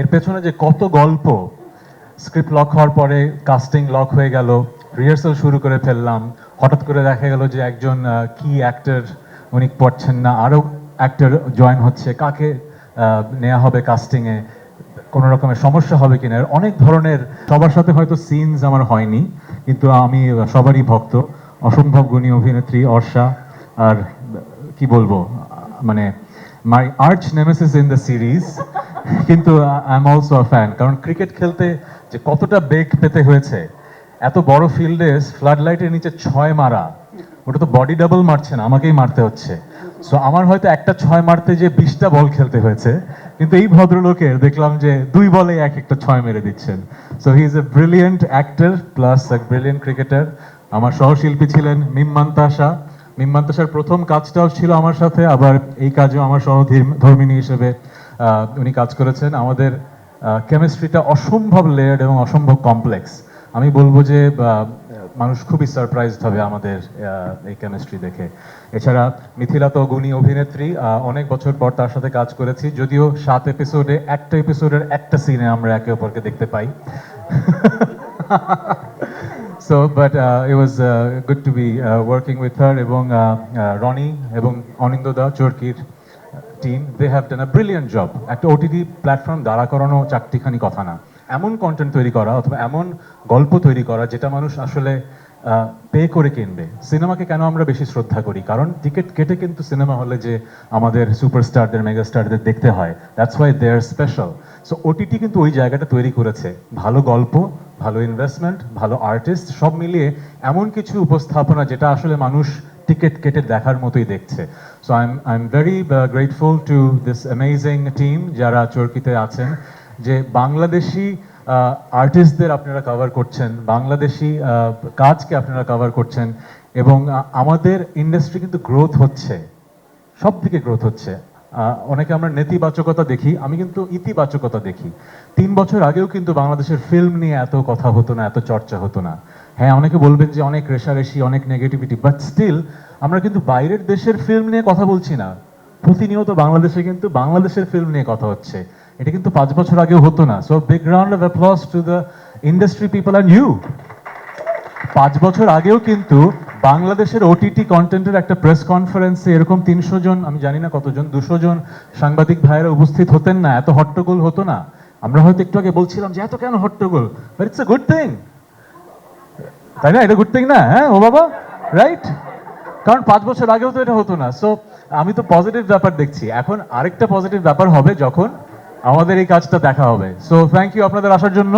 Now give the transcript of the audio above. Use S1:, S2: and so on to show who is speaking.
S1: এর পেছনে যে কত গল্প স্ক্রিপ্ট লক হওয়ার পরে কাস্টিং লক হয়ে গেল রিহার্সাল শুরু করে ফেললাম, হঠাৎ করে দেখা গেল যে একজন কি অ্যাক্টর উনি পড়ছেন না, আরও অ্যাক্টর জয়েন হচ্ছে, কাকে নেওয়া হবে কাস্টিংয়ে কোনো রকমের সমস্যা হবে কিনা অনেক ধরনের, সবার সাথে হয়তো সিনস আমার হয়নি, কিন্তু আমি সবারই ভক্ত, অসম্ভব গুণী অভিনেত্রী অর্ষা, আর কি বলব মানে my arch nemesis in the series কিন্তু I am also a fan কারণ ক্রিকেট খেলতে যে কতটা বেগ পেতে হয়েছে, এত বড় ফিল্ডে ফ্লাড লাইটের নিচে ছয় মারা, ওটা তো বডি ডাবল মারছে না, আমাকেই মারতে হচ্ছে। সো আমার হয়তো একটা ছয় মারতে যে বিশটা বল খেলতে হয়েছে, কিন্তু এই ভদ্রলোকের দেখলাম যে দুই বলে এক একটা ছয় মেরে দিচ্ছেন। So he is a brilliant actor plus এক ব্রিলিয়েন্ট ক্রিকেটার আমার সহশিল্পী ছিলেন মিম্মান্তাসা মিম্মান্তাসার প্রথম কাজটাও ছিল আমার সাথে, আবার এই কাজেও আমার সহধর্মিনী হিসেবে উনি কাজ করেছেন। আমাদের কেমিস্ট্রিটা অসম্ভব লেয়ার্ড এবং অসম্ভব কমপ্লেক্স আমি বলব যে মানুষ খুবই সারপ্রাইজড হবে আমাদের এই কেমিস্ট্রি দেখে। এছাড়া মিথিলা তো গুণী অভিনেত্রী অনেক বছর পর তার সাথে কাজ করেছি। যদিও সাত এপিসোডে একটা এপিসোডের একটা সিনে আমরা একে অপরকে দেখতে পাই। So but uh, uh, good to be uh, working with her এবং uh, uh, রনি এবং অনিন্দদা চরকির team they have done a brilliant job একটা ওটিটি প্ল্যাটফর্ম দাঁড়া করানো চারটিখানি কথা না। এমন কন্টেন্ট তৈরি করা অথবা এমন গল্প তৈরি করা যেটা মানুষ আসলে পে করে কিনবে। সিনেমাকে কেন আমরা বেশি শ্রদ্ধা করি? কারণ টিকিট কেটে কিন্তু সিনেমা হলে যে আমাদের সুপারস্টারদের মেগাস্টারদের দেখতে হয় that's why they are special so OTT কিন্তু ওই জায়গাটা তৈরি করেছে। ভালো গল্প, ভালো ইনভেস্টমেন্ট ভালো আর্টিস্ট সব মিলিয়ে এমন কিছু উপস্থাপনা যেটা আসলে মানুষ টিকিট কেটে দেখার মতোই দেখছে। So I I am very grateful to this amazing team যারা চরকিতে আছেন যে বাংলাদেশি আর্টিস্টদের আপনারা কভার করছেন বাংলাদেশি আহ, কাজকে আপনারা কভার করছেন এবং আমাদের ইন্ডাস্ট্রি কিন্তু গ্রোথ হচ্ছে সব দিকে গ্রোথ হচ্ছে অনেকে আমরা নেতিবাচকতা দেখি আমি কিন্তু ইতিবাচকতা দেখি। তিন বছর আগেও কিন্তু বাংলাদেশের ফিল্ম নিয়ে এত কথা হতো না এত চর্চা হতো না। হ্যাঁ অনেকে বলবেন যে অনেক রেশারেশি, অনেক নেগেটিভিটি বাট স্টিল আমরা কিন্তু বাইরের দেশের ফিল্ম নিয়ে কথা বলছি না। প্রতিনিয়ত বাংলাদেশে কিন্তু বাংলাদেশের ফিল্ম নিয়ে কথা হচ্ছে। এটা কিন্তু পাঁচ বছর আগেও হতো না। So big round of applause to the industry people and you পাঁচ বছর আগেও কিন্তু বাংলাদেশের ওটিটি কন্টেন্টের একটা প্রেস কনফারেন্সে এরকম তিনশো জন, আমি জানি না কতজন, দুশো জন সাংবাদিক ভাইয়েরা উপস্থিত হতেন না, এত হট্টগোল হতো না। আমরা হয়তো একটু আগে বলছিলাম যে, এত কেন হট্টগোল? But it's a good thing তাই না? এটা গুড থিং না হ্যাঁ? ও বাবা রাইট কারণ পাঁচ বছর আগেও তো এটা হতো না। সো আমি তো পজিটিভ ব্যাপার দেখছি। এখন আরেকটা পজিটিভ ব্যাপার হবে যখন আমাদের এই কাজটা দেখা হবে। সো থ্যাংক ইউ আপনাদের আসার জন্য।